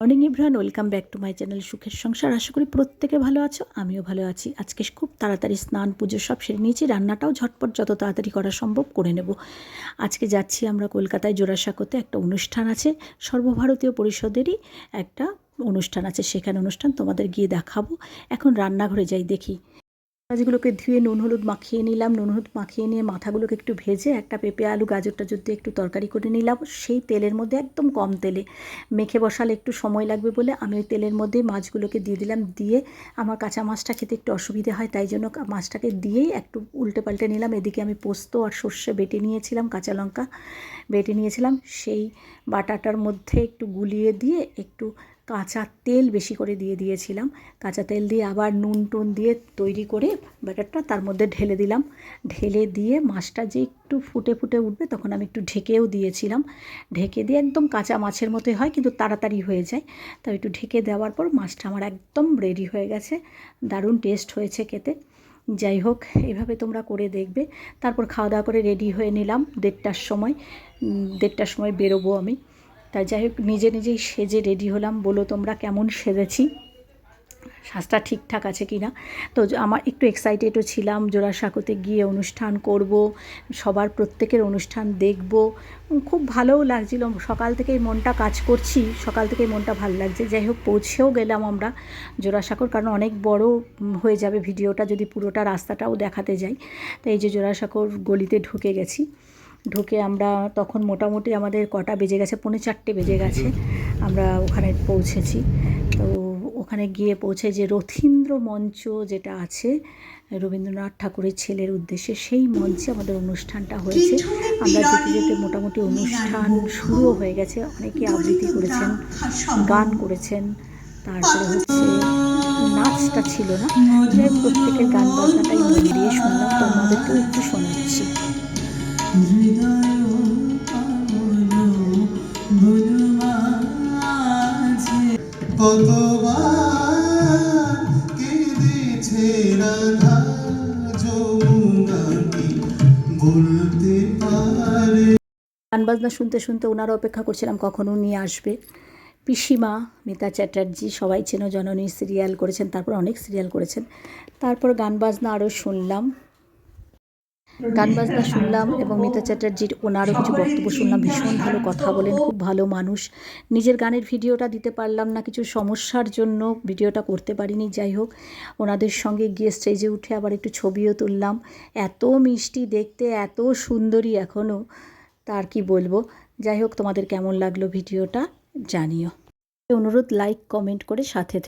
Morning everyone welcome back to my channel সুখের সংসার আশা করি প্রত্যেকে ভালো আছো, আমিও ভালো আছি। আজকে খুব তাড়াতাড়ি স্নান, পুজো সব সেরে নিয়েছি। রান্নাটাও ঝটপট যত তাড়াতাড়ি করা সম্ভব করে নেব। আজকে যাচ্ছি আমরা কলকাতায় জোড়াসাঁকোতে। একটা অনুষ্ঠান আছে, সর্বভারতীয় পরিষদেরই একটা অনুষ্ঠান আছে। সেখানে অনুষ্ঠান তোমাদের গিয়ে দেখাবো। এখন রান্নাঘরে যাই দেখি। মাছগুলোকে ধুয়ে নুন হলুদ মাখিয়ে নিলাম। নুন হলুদ মাখিয়ে নিয়ে মাথাগুলোকে একটু ভেজে একটা পেঁপে, আলু গাজর টাজর দিয়ে একটু তরকারি করে নিলাম, সেই তেলের মধ্যে একদম কম তেলে। মেখে বসালে একটু সময় লাগবে বলে আমি ওই তেলের মধ্যে মাছগুলোকে দিয়ে দিলাম। দিয়ে আমার কাঁচা মাছটা খেতে একটু অসুবিধে হয়, তাই জন্য মাছটাকে দিয়েই একটু উল্টে পাল্টে নিলাম। এদিকে আমি পোস্ত আর সর্ষে বেটে নিয়েছিলাম, কাঁচা লঙ্কা বেটে নিয়েছিলাম। সেই বাটাটার মধ্যে একটু গুলিয়ে দিয়ে একটু কাঁচা তেল বেশি করে দিয়ে দিয়েছিলাম। কাঁচা তেল দিয়ে আবার নুন টুন দিয়ে তৈরি করে ব্যাটারটা তার মধ্যে ঢেলে দিলাম। ঢেলে দিয়ে মাছটা যে একটু ফুটে ফুটে উঠবে তখন আমি একটু ঢেকেও দিয়েছিলাম। ঢেকে দিয়ে একদম কাঁচা মাছের মতোই হয়, কিন্তু তাড়াতাড়ি হয়ে যায়। তাই একটু ঢেকে দেওয়ার পর মাছটা আমার একদম রেডি হয়ে গেছে। দারুণ টেস্ট হয়েছে খেতে। যাই হোক, এভাবে তোমরা করে দেখবে। তারপর খাওয়া দাওয়া করে রেডি হয়ে নিলাম দেড়টার সময়। দেড়টার সময় বেরোবো আমি। তাই যাই হোক, নিজে নিজেই সেজে রেডি হলাম। বলো তোমরা কেমন সেজেছি? সাজটা ঠিকঠাক আছে কি না? তো আমার একটু এক্সাইটেডও ছিলাম, জোড়াসাঁকোতে গিয়ে অনুষ্ঠান করব, সবার প্রত্যেকের অনুষ্ঠান দেখব। খুব ভালোও লাগছিল। সকাল থেকেই মনটা কাজ করছি, সকাল থেকেই মনটা ভালো লাগছে। যাই হোক, পৌঁছেও গেলাম আমরা জোড়াসাঁকোর, কারণ অনেক বড় হয়ে যাবে ভিডিওটা যদি পুরোটা রাস্তাটাও দেখাতে যাই। তো এই যে জোড়াসাঁকোর গলিতে ঢুকে গেছি। ঢুকে আমরা তখন মোটামুটি আমাদের কটা বেজে গেছে, পৌনে চারটে বেজে গেছে। আমরা ওখানে পৌঁছেছি। তো ওখানে গিয়ে পৌঁছে যে রথীন্দ্র মঞ্চ যেটা আছে, রবীন্দ্রনাথ ঠাকুরের ছেলের উদ্দেশ্যে, সেই মঞ্চে আমাদের অনুষ্ঠানটা হয়েছে। আমরা যেতে যেতে মোটামুটি অনুষ্ঠান শুরুও হয়ে গেছে। অনেকে আবৃত্তি করেছেন, গান করেছেন। তারপরে হচ্ছে নাচটা ছিল না। প্রত্যেকের গান বাজনাটাই মন দিয়ে শুনলাম। তোমাদেরকেও একটু শোনাচ্ছি। গান বাজনা শুনতে শুনতে ওনারা অপেক্ষা করছিলাম কখন উনি আসবে। পিসিমা, মিতা চ্যাটার্জি, সবাই চেন জননী সিরিয়াল করেছেন, তারপর অনেক সিরিয়াল করেছেন। তারপর গান বাজনা আরও শুনলাম। গান বাজনা শুনলাম এবং মিতা চ্যাটার্জির ওনারও কিছু বক্তব্য শুনলাম। ভীষণ ভালো কথা বলেন, খুব ভালো মানুষ। নিজের গানের ভিডিওটা দিতে পারলাম না, কিছু সমস্যার জন্য ভিডিওটা করতে পারিনি, যাই হোক। ওনাদের সঙ্গে গিয়ে স্টেজে উঠে আবার একটু ছবিও তুললাম। এত মিষ্টি দেখতে, এত সুন্দরী এখনও তার কি বলব? যাই হোক, তোমাদের কেমন লাগল ভিডিওটা জানিও। অনুরোধ লাইক কমেন্ট করে সাথে